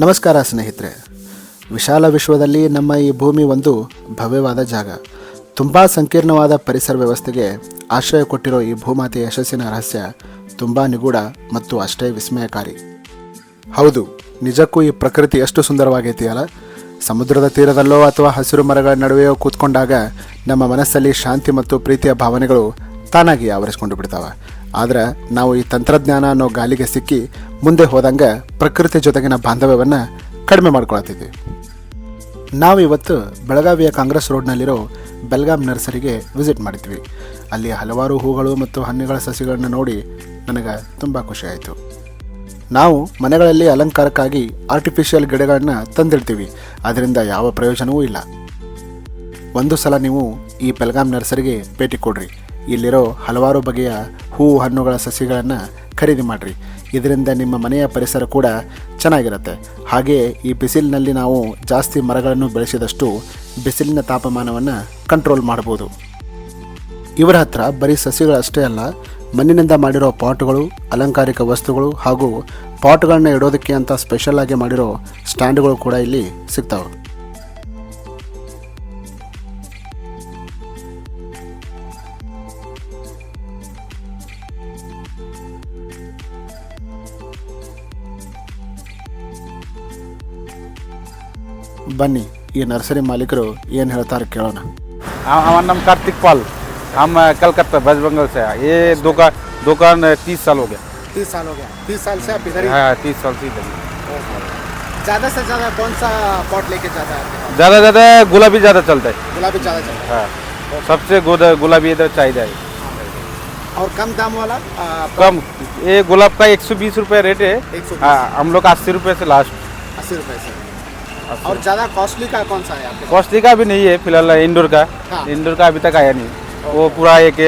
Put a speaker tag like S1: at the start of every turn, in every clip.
S1: ನಮಸ್ಕಾರ ಸ್ನೇಹಿತರೆ. ವಿಶಾಲ ವಿಶ್ವದಲ್ಲಿ ನಮ್ಮ ಈ ಭೂಮಿ ಒಂದು ಭವ್ಯವಾದ ಜಾಗ. ತುಂಬ ಸಂಕೀರ್ಣವಾದ ಪರಿಸರ ವ್ಯವಸ್ಥೆಗೆ ಆಶ್ರಯ ಕೊಟ್ಟಿರೋ ಈ ಭೂಮಾತೆ ಯಶಸ್ಸಿನ ರಹಸ್ಯ ತುಂಬ ನಿಗೂಢ ಮತ್ತು ಅಷ್ಟೇ ವಿಸ್ಮಯಕಾರಿ. ಹೌದು, ನಿಜಕ್ಕೂ ಈ ಪ್ರಕೃತಿ ಎಷ್ಟು ಸುಂದರವಾಗೈತಿಯಲ್ಲ? ಸಮುದ್ರದ ತೀರದಲ್ಲೋ ಅಥವಾ ಹಸಿರು ಮರಗಳ ನಡುವೆಯೋ ಕೂತ್ಕೊಂಡಾಗ ನಮ್ಮ ಮನಸ್ಸಲ್ಲಿ ಶಾಂತಿ ಮತ್ತು ಪ್ರೀತಿಯ ಭಾವನೆಗಳು ತಾನಾಗಿ ಆವರಿಸ್ಕೊಂಡು ಬಿಡ್ತಾವೆ. ಆದ್ರೆ ನಾವು ಈ ತಂತ್ರಜ್ಞಾನ ಅನ್ನೋ ಗಾಲಿಗೆ ಸಿಕ್ಕಿ ಮುಂದೆ ಹೋದಂಗೆ ಪ್ರಕೃತಿ ಜೊತೆಗಿನ ಬಾಂಧವ್ಯವನ್ನು ಕಡಿಮೆ ಮಾಡ್ಕೊಳತ್ತಿದ್ವಿ. ನಾವು ಇವತ್ತು ಬೆಳಗಾವಿಯ ಕಾಂಗ್ರೆಸ್ ರೋಡ್ನಲ್ಲಿರೋ ಬೆಲ್ಗಾಮ್ ನರ್ಸರಿಗೆ ವಿಸಿಟ್ ಮಾಡಿದ್ವಿ. ಅಲ್ಲಿ ಹಲವಾರು ಹೂಗಳು ಮತ್ತು ಹಣ್ಣುಗಳ ಸಸಿಗಳನ್ನ ನೋಡಿ ನನಗೆ ತುಂಬ ಖುಷಿಯಾಯಿತು ನಾವು ಮನೆಗಳಲ್ಲಿ ಅಲಂಕಾರಕ್ಕಾಗಿ ಆರ್ಟಿಫಿಷಿಯಲ್ ಗಿಡಗಳನ್ನ ತಂದಿಡ್ತೀವಿ. ಅದರಿಂದ ಯಾವ ಪ್ರಯೋಜನವೂ ಇಲ್ಲ. ಒಂದು ಸಲ ನೀವು ಈ ಬೆಲ್ಗಾಮ್ ನರ್ಸರಿಗೆ ಭೇಟಿ ಕೊಡ್ರಿ. ಇಲ್ಲಿರೋ ಹಲವಾರು ಬಗೆಯ ಹೂವು ಹಣ್ಣುಗಳ ಸಸಿಗಳನ್ನು ಖರೀದಿ ಮಾಡಿರಿ. ಇದರಿಂದ ನಿಮ್ಮ ಮನೆಯ ಪರಿಸರ ಕೂಡ ಚೆನ್ನಾಗಿರುತ್ತೆ. ಹಾಗೆಯೇ ಈ ಬಿಸಿಲಿನಲ್ಲಿ ನಾವು ಜಾಸ್ತಿ ಮರಗಳನ್ನು ಬೆಳೆಸಿದಷ್ಟು ಬಿಸಿಲಿನ ತಾಪಮಾನವನ್ನು ಕಂಟ್ರೋಲ್ ಮಾಡ್ಬೋದು. ಇವರ ಹತ್ರ ಬರೀ ಸಸಿಗಳಷ್ಟೇ ಅಲ್ಲ, ಮಣ್ಣಿನಿಂದ ಮಾಡಿರೋ ಪಾಟ್ಗಳು, ಅಲಂಕಾರಿಕ ವಸ್ತುಗಳು ಹಾಗೂ ಪಾಟ್ಗಳನ್ನ ಇಡೋದಕ್ಕೆ ಅಂತ ಸ್ಪೆಷಲ್ ಆಗಿ ಮಾಡಿರೋ ಸ್ಟ್ಯಾಂಡ್ಗಳು ಕೂಡ ಇಲ್ಲಿ ಸಿಗ್ತಾವೆ. ಬನ್ನಿ ಈ ನರ್ಸರಿ ಮಾಲೀಕರು ಏನು ಹೇಳ್ತಾರೆ ಕೇಳೋಣ
S2: हम- हमारा नाम कार्तिक पाल हम अ, कलकत्ता वेस्ट बंगाल से हैं ये दुकान दुकान तीस साल हो गया
S1: तीस साल हो गया तीस साल से आप इधर
S2: हाँ तीस साल से इधर ही।
S1: ज़्यादा से ज़्यादा कौन सा पॉट लेके जाता है
S2: ज़्यादा ज़्यादा गुलाबी ज़्यादा चलता है
S1: गुलाबी ज़्यादा चलता
S2: हाँ सबसे गुद- गुलाबी इधर चाहिए है
S1: है और कम दाम वाला
S2: कम ये गुलाब का एक सौ बीस रुपये रेट है
S1: 120
S2: हाँ हम लोग अस्सी रुपये से लास्ट
S1: अस्सी रुपए से और ज़्यादा कॉस्टली का कौन सा है आपके
S2: कॉस्टली का भी नहीं है फिलहाल इंडोर का
S1: हाँ।
S2: इंडोर का अभी तक आया नहीं वो पूरा एक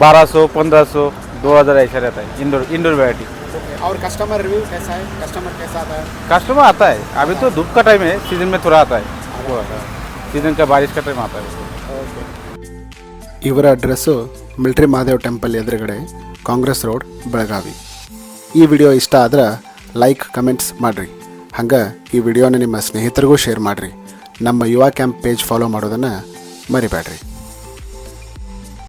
S2: बारह सौ पंद्रह सौ दो हज़ार ऐसा रहता है इंडोर इंडोर वैरायटी
S1: ओके और कस्टमर रिव्यू कैसा है कस्टमर कैसा आता है
S2: कस्टमर आता है अभी तो धूप का टाइम है सीजन में थोड़ा आता है वो आता है सीजन का बारिश का टाइम आता है
S1: ಇವರ ಅಡ್ರೆಸ್ಸು ಮಿಲ್ಟ್ರಿ ಮಹಾದೇವ್ ಟೆಂಪಲ್ ಎದುರುಗಡೆ ಕಾಂಗ್ರೆಸ್ ರೋಡ್ ಬೆಳಗಾವಿ ಈ ವಿಡಿಯೋ ಇಷ್ಟ ಆದ್ರೆ ಲೈಕ್ ಕಮೆಂಟ್ಸ್ ಮಾಡಿರಿ ಹಂಗೆ ಈ ವಿಡಿಯೋನ ನಿಮ್ಮ ಸ್ನೇಹಿತರಿಗೂ ಶೇರ್ ಮಾಡಿರಿ. ನಮ್ಮ ಯುವ ಕ್ಯಾಂಪ್ ಪೇಜ್ ಫಾಲೋ ಮಾಡೋದನ್ನು ಮರಿಬೇಡ್ರಿ